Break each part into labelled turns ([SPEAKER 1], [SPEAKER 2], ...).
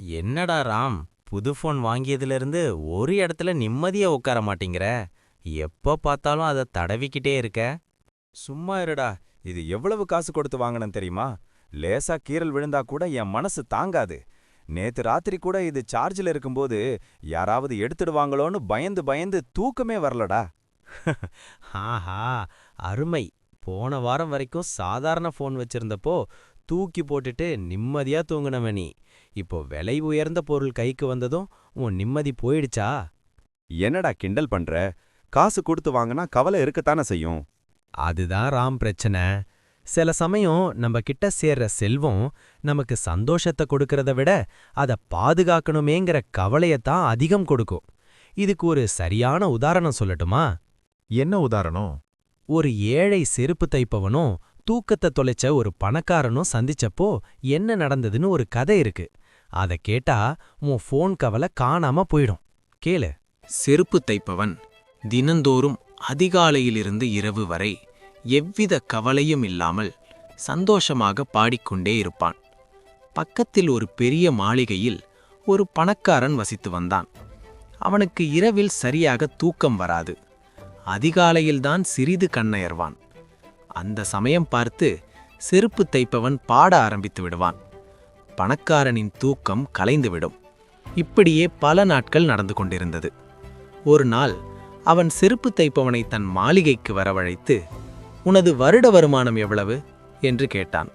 [SPEAKER 1] என்னடா ராம் புது ஃபோன் வாங்கியதிலிருந்து ஒரு இடத்துல நிம்மதியா உட்கார மாட்டேங்கிற? எப்ப பார்த்தாலும் அதை தடவிக்கிட்டே இருக்க?
[SPEAKER 2] சும்மா இருடா. இது எவ்வளவு காசு கொடுத்து வாங்கினேன் தெரியுமா? லேசா கீறல் விழுந்தா கூட என் மனசு தாங்காது. நேத்து ராத்திரி கூட இது சார்ஜில் இருக்கும்போது யாராவது எடுத்துடுவாங்களோன்னு பயந்து பயந்து தூக்கமே வரலடா.
[SPEAKER 1] ஆஹா அருமை. போன வாரம் வரைக்கும் சாதாரண ஃபோன் வச்சிருந்தப்போ தூக்கி போட்டுட்டு நிம்மதியா தூங்குனவ நீ இப்போ விலை உயர்ந்த பொருள் கைக்கு வந்ததும் உன் நிம்மதி போயிடுச்சா?
[SPEAKER 2] என்னடா கிண்டல் பண்ற? காசு கொடுத்து வாங்கினா கவலை இருக்கத்தானே செய்யும்?
[SPEAKER 1] அதுதான் ராம் பிரச்சனை. சில சமயம் நம்ம கிட்ட சேர்ற செல்வம் நமக்கு சந்தோஷத்தை கொடுக்கறத விட அதை பாதுகாக்கணுமேங்கிற கவலையத்தான் அதிகம் கொடுக்கும். இதுக்கு ஒரு சரியான உதாரணம் சொல்லட்டுமா?
[SPEAKER 3] என்ன உதாரணம்?
[SPEAKER 1] ஒரு ஏழை செருப்பு தைப்பவனும் தூக்கத்தை தொலைச்ச ஒரு பணக்காரனும் சந்திச்சப்போ என்ன நடந்ததுன்னு ஒரு கதை இருக்கு. அத கேட்டா உன் ஃபோன் கவலை காணாம போயிடும். கேளு.
[SPEAKER 4] செருப்பு தைப்பவன் தினந்தோறும் அதிகாலையிலிருந்து இரவு வரை எவ்வித கவலையும் இல்லாமல் சந்தோஷமாக பாடிக்கொண்டே இருப்பான். பக்கத்தில் ஒரு பெரிய மாளிகையில் ஒரு பணக்காரன் வசித்து வந்தான். அவனுக்கு இரவில் சரியாக தூக்கம் வராது. அதிகாலையில்தான் சிறிது கண்ணயர்வான். அந்த சமயம் பார்த்து செருப்பு தைப்பவன் பாட ஆரம்பித்து விடுவான். பணக்காரனின் தூக்கம் கலைந்துவிடும். இப்படியே பல நாட்கள் நடந்து கொண்டிருந்தது. ஒரு நாள் அவன் செருப்பு தைப்பவனை தன் மாளிகைக்கு வரவழைத்து உனது வருட வருமானம் எவ்வளவு? என்று கேட்டான்.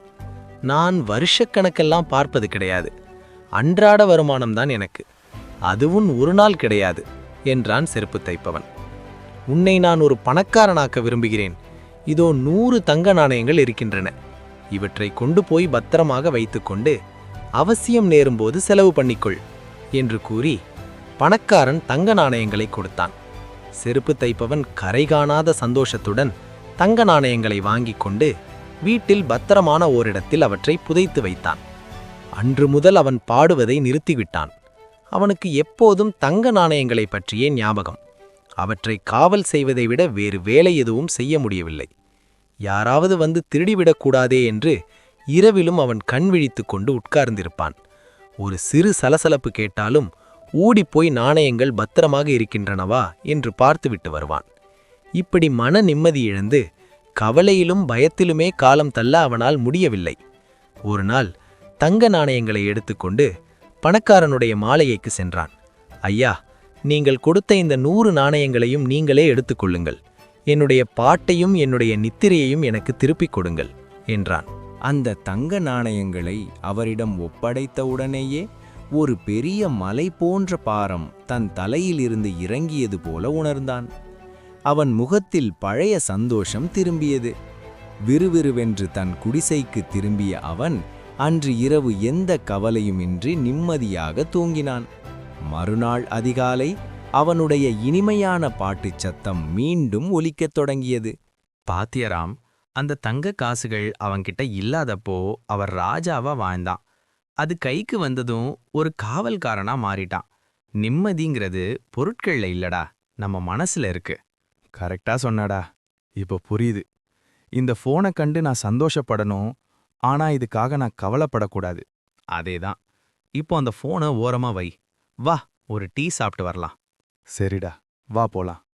[SPEAKER 4] நான் வருஷக்கணக்கெல்லாம் பார்ப்பது கிடையாது. அன்றாட வருமானம்தான் எனக்கு. அதுவும் ஒரு நாள் கிடையாது என்றான் செருப்பு தைப்பவன். உன்னை நான் ஒரு பணக்காரனாக்க விரும்புகிறேன். இதோ நூறு தங்க நாணயங்கள் இருக்கின்றன. இவற்றை கொண்டு போய் பத்திரமாக வைத்துக்கொண்டு அவசியம் நேரும்போது செலவு பண்ணிக்கொள் என்று கூறி பணக்காரன் தங்க நாணயங்களை கொடுத்தான். செருப்பு தைப்பவன் கரை காணாத சந்தோஷத்துடன் தங்க நாணயங்களை வாங்கிக் கொண்டு வீட்டில் பத்திரமான ஓரிடத்தில் அவற்றை புதைத்து வைத்தான். அன்று முதல் அவன் பாடுவதை நிறுத்திவிட்டான். அவனுக்கு எப்போதும் தங்க நாணயங்களைப் பற்றியே ஞாபகம். அவற்றை காவல் செய்வதை விட வேறு வேலை எதுவும் செய்ய முடியவில்லை. யாராவது வந்து திருடிவிடக்கூடாதே என்று இரவிலும் அவன் கண் விழித்து கொண்டு உட்கார்ந்திருப்பான். ஒரு சிறு சலசலப்பு கேட்டாலும் ஓடிப்போய் நாணயங்கள் பத்திரமாக இருக்கின்றனவா? என்று பார்த்துவிட்டு வருவான். இப்படி மன நிம்மதி இழந்து கவலையிலும் பயத்திலுமே காலம் தள்ள அவனால் முடியவில்லை. ஒரு நாள் தங்க நாணயங்களை எடுத்துக்கொண்டு பணக்காரனுடைய மாலையைக்கு சென்றான். ஐயா நீங்கள் கொடுத்த இந்த நூறு நாணயங்களையும் நீங்களே எடுத்துக்கொள்ளுங்கள். என்னுடைய பாட்டையும் என்னுடைய நித்திரையையும் எனக்கு திருப்பிக் கொடுங்கள் என்றான்.
[SPEAKER 2] அந்த தங்க நாணயங்களை அவரிடம் ஒப்படைத்தவுடனேயே ஒரு பெரிய மலை போன்ற பாரம் தன் தலையிலிருந்து இறங்கியது போல உணர்ந்தான். அவன் முகத்தில் பழைய சந்தோஷம் திரும்பியது. விறுவிறுவென்று தன் குடிசைக்கு திரும்பிய அவன் அன்று இரவு எந்த கவலையுமின்றி நிம்மதியாக தூங்கினான். மறுநாள் அதிகாலை அவனுடைய இனிமையான பாட்டுச் சத்தம் மீண்டும் ஒலிக்கத் தொடங்கியது.
[SPEAKER 1] பாத்தியராம் அந்த தங்க காசுகள் அவன்கிட்ட இல்லாதப்போ அவர் ராஜாவா வாழ்ந்தான். அது கைக்கு வந்ததும் ஒரு காவல்காரனா மாறிட்டான். நிம்மதிங்கிறது பொருட்கள்ல இல்லடா நம்ம மனசுல இருக்கு.
[SPEAKER 3] கரெக்டா சொன்னடா. இப்போ புரியுது. இந்த ஃபோனை கண்டு நான் சந்தோஷப்படணும் ஆனா இதுக்காக நான் கவலைப்படக்கூடாது.
[SPEAKER 1] அதேதான். இப்போ அந்த ஃபோனை ஓரமா வை. வா ஒரு டீ சாப்பிட்டு வரலாம்.
[SPEAKER 3] சரிடா வா போலாம்.